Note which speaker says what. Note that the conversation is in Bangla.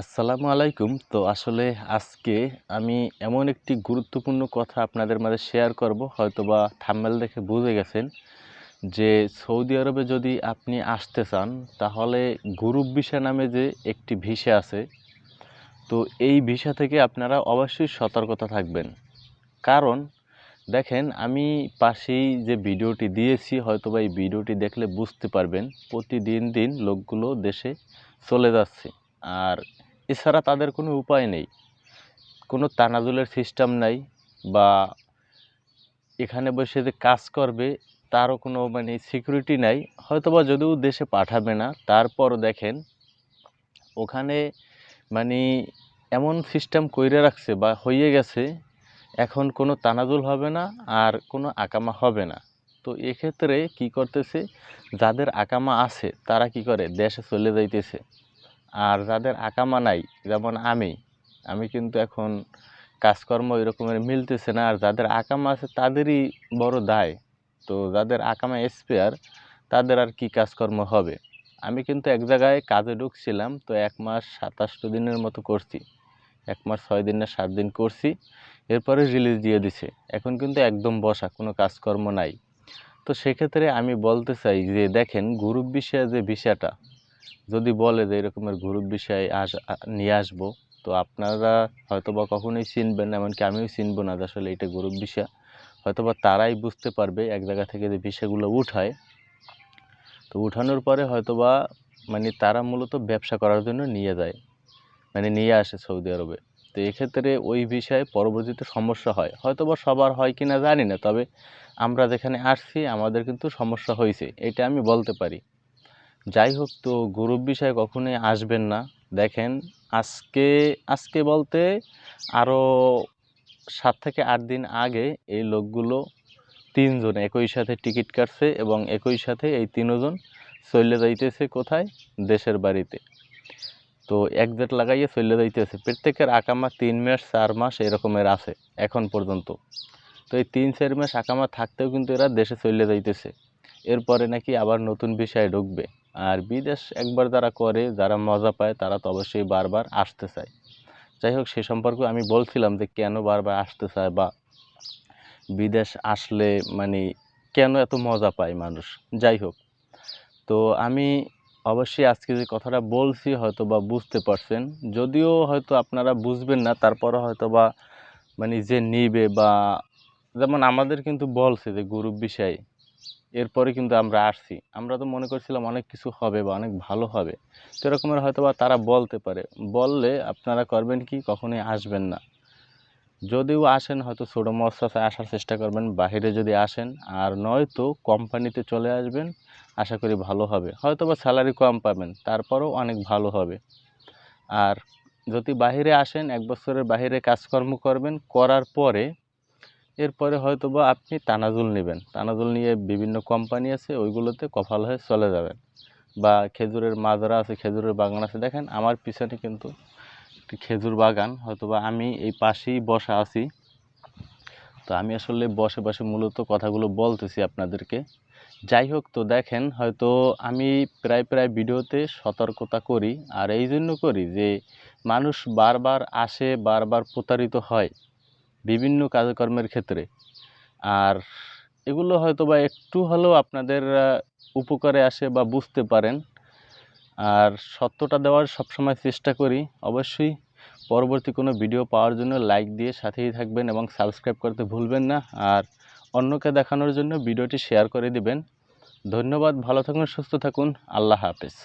Speaker 1: আসসালামু আলাইকুম। তো আসলে আজকে আমি এমন একটি গুরুত্বপূর্ণ কথা আপনাদের মাঝে শেয়ার করব, হয়তোবা থাম্বেল দেখে বুঝে গেছেন যে সৌদি আরবে যদি আপনি আসতে চান, তাহলে গ্রুপ ভিসা নামে যে একটি ভিসা আছে, তো এই ভিসা থেকে আপনারা অবশ্যই সতর্কতা থাকবেন। কারণ দেখেন, আমি পাশেই যে ভিডিওটি দিয়েছি, হয়তোবা এই ভিডিওটি দেখলে বুঝতে পারবেন, প্রতিদিন দিন লোকগুলো দেশে চলে যাচ্ছে। আর এছাড়া তাদের কোনো উপায় নেই। কোনো তানাজুলের সিস্টেম নাই বা এখানে বসে যে কাজ করবে তারও কোনো মানে সিকিউরিটি নাই। হয়তোবা যদিও দেশে পাঠাবে না, তারপর দেখেন ওখানে মানে এমন সিস্টেম কইরে রাখছে বা হয়ে গেছে, এখন কোনো তানাজুল হবে না আর কোনো আকামা হবে না। তো এক্ষেত্রে কি করতেছে, যাদের আকামা আছে তারা কি করে, দেশে চলে যাইতেছে। আর যাদের আকামা নাই, যেমন আমি আমি কিন্তু এখন কাজকর্ম ওই রকমের মিলতেছে না, আর যাদের আকামা আছে তাদেরই বড় দায়। তো যাদের আকামা স্পেয়ার তাদের আর কি কাজকর্ম হবে? আমি কিন্তু এক জায়গায় কাজে ঢুকছিলাম, তো এক মাস সাতাশটো দিনের মতো করছি। এক মাস ছয় দিন না সাত দিন করছি, এরপরে রিলিজ দিয়ে দিছে। এখন কিন্তু একদম বসা, কোনো কাজকর্ম নাই। তো সেক্ষেত্রে আমি বলতে চাই যে, দেখেন গ্রুপ বিষয়ে যে বিষয়টা যদি বলে যে এরকমের গ্রুপ বিষয় আস নিয়ে আসব, তো আপনারা হয়তো বা কখনোই চিনবেন এমনকি আমিও চিনবো না যে আসলে এটা গ্রুপ বিষয়। হয়তো বা তারাই বুঝতে পারবে এক জায়গা থেকে যে বিষয়গুলো উঠায়। তো উঠানোর পরে হয়তো বা মানে তারা মূলত ব্যবসা করার জন্য নিয়ে যায় মানে নিয়ে আসে সৌদি আরবে। তো এক্ষেত্রে ওই বিষয়ে পরবর্তীতে সমস্যা হয়। হয়তো বা সবার হয় কি না জানি না, তবে আমরা যেখানে আসছি আমাদের কিন্তু সমস্যা হয়েছে, এটা আমি বলতে পারি। যাই হোক তো গ্রুপ বিষয়ে কখনোই আসবেন না। দেখেন, আজকে আজকে বলতে আরও সাত থেকে আট দিন আগে এই লোকগুলো তিনজন একই সাথে টিকিট কাটছে এবং একই সাথে এই তিনজন চলে যাইতেছে কোথায়? দেশের বাড়িতে। তো এক জেট লাগাইয়ে চলে যাইতেছে। প্রত্যেকের আকামা তিন মাস, চার মাস এরকমের আছে এখন পর্যন্ত। তো এই তিন, চার মাস আকামা থাকতেও কিন্তু এরা দেশে চলে যাইতেছে। এরপরে নাকি আবার নতুন বিষয়ে ঢুকবে। আর বিদেশ একবার যারা করে, যারা মজা পায়, তারা তো অবশ্যই বারবার আসতে চায়। যাই হোক, সে সম্পর্কে আমি বলছিলাম যে কেন বারবার আসতে চায় বা বিদেশ আসলে মানে কেন এত মজা পায় মানুষ। যাই হোক, তো আমি অবশ্যই আজকে যে কথাটা বলছি হয়তো বা বুঝতে পারছেন। যদিও হয়তো আপনারা বুঝবেন না তারপরে হয়তো বা মানে যে নিবে বা যেমন আমাদের কিন্তু বলছে যে গ্রুপ বিষয়ে এরপরে কিন্তু আমরা আসছি। আমরা তো মনে করছিলাম অনেক কিছু হবে বা অনেক ভালো হবে। তো হয়তো বা তারা বলতে পারে। বললে আপনারা করবেন কি? কখনোই আসবেন না। যদিও আসেন, হয়তো ছোটো মস্তায় আসার চেষ্টা করবেন, বাহিরে যদি আসেন, আর নয়তো কোম্পানিতে চলে আসবেন, আশা করি ভালো হবে। হয়তো বা স্যালারি কম পাবেন, তারপরেও অনেক ভালো হবে। আর যদি বাহিরে আসেন, এক বছরের বাহিরে কাজকর্ম করবেন, করার পরে এরপরে হয়তো বা আপনি তানাজুল নেবেন। তানাজুল নিয়ে বিভিন্ন কোম্পানি আছে, ওইগুলোতে কফাল হয়ে চলে যাবেন। বা খেজুরের মাজরা আছে, খেজুরের বাগান আছে। দেখেন, আমার পিছনে কিন্তু একটি খেজুর বাগান হয়তো বা আমি এই পাশেই বসা আছি। তো আমি আসলে বসে বসে মূলত কথাগুলো বলতেছি আপনাদেরকে। যাই হোক, তো দেখেন, হয়তো আমি প্রায় প্রায় ভিডিওতে সতর্কতা করি। আর এই জন্য করি যে, মানুষ বারবার আসে, বারবার প্রতারিত হয়। বিভিন্ন কাজকর্মের ক্ষেত্রে। আর এগুলো হয়তো বা একটু হলেও আপনাদের উপকারে আসে বা বুঝতে পারেন। আর সত্যটা দেওয়ার সবসময় চেষ্টা করি। অবশ্যই পরবর্তী কোনো ভিডিও পাওয়ার জন্য লাইক দিয়ে সাথেই থাকবেন এবং সাবস্ক্রাইব করতে ভুলবেন না। আর অন্যকে দেখানোর জন্য ভিডিওটি শেয়ার করে দিবেন। ধন্যবাদ, ভালো থাকুন, সুস্থ থাকুন। আল্লাহ হাফেজ।